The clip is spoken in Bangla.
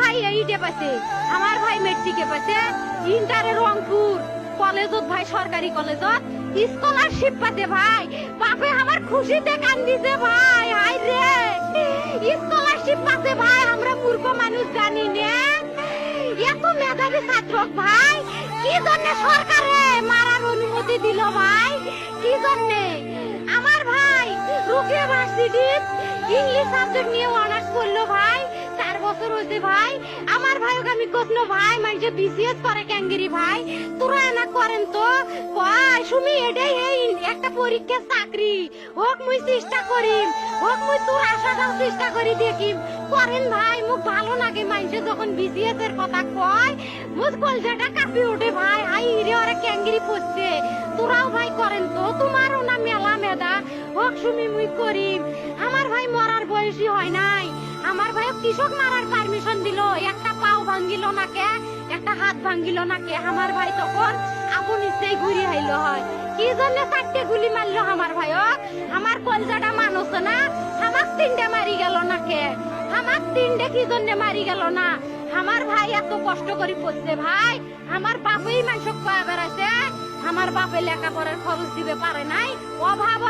ভাই এইটে পাচ্ছে আমার ভাই মেট্রিকে পাচ্ছে ইন্টারে রংপুর, কলেজত ভাই, সরকারি কলেজত স্কলারশিপ পাতে ভাই। বাপে আমার খুশিতে কান্দিছে ভাই হাই রে। স্কলারশিপ পাতে ভাই, আমরা মূর্খ মানুষ জানি না। এত মেধাবী ছাত্র ভাই, কি জন্য সরকারে মারার অনুমতি দিল ভাই? কি জন্য? আমার ভাই রুকিয়া ভার্সিটি ইংলিশ সাবজেক্ট নিয়ে অনার্স করল আমি কখনো ভাই মানুষে বিসিএস করে ক্যাঙ্গেরি ভাই? তোরা এনা করেন তো? ভাই শুনি এটাই এই একটা পরীক্ষা চাকরি। হোক মুই চেষ্টা করিম, হোক মুই তোর আশাটাও চেষ্টা করি দেখিম। করেন ভাই, মুখ ভালো লাগে মানুষে যখন বিসিএস এর কথা কয়, মুখ কলজাটা কাঁপি ওঠে ভাই। হাই রে ওরা ক্যাঙ্গেরি পড়ছে। তোরাও ভাই করেন তো, তোমারও না মেলা মেদা। হোক শুনি মুই করিম। আমার ভাই মরার বয়সী হয় নাই। আমার ভাই কৃষক মারার পারমিশন দিল। ভাঙ্গিল না কে? একটা হাত ভাঙ্গিল না কে? আমার ভাই তখন আপন ইচ্ছেই ঘুরি আইল হয়। কি জন্য চারটে গুলি মারলো আমার ভাই আমার কলজাটা মানুষ না? আমার তিনটে মারি গেল না কে? আমার তিনটে কি জন্য মারি গেল না? আমার ভাই এত কষ্ট করে পড়ছে ভাই। আমার বাপেই মানুষ কয়া বেড়াইছে। আমার বাপে লেখাপড়ার খরচ দিবে পারে নাই। অভাব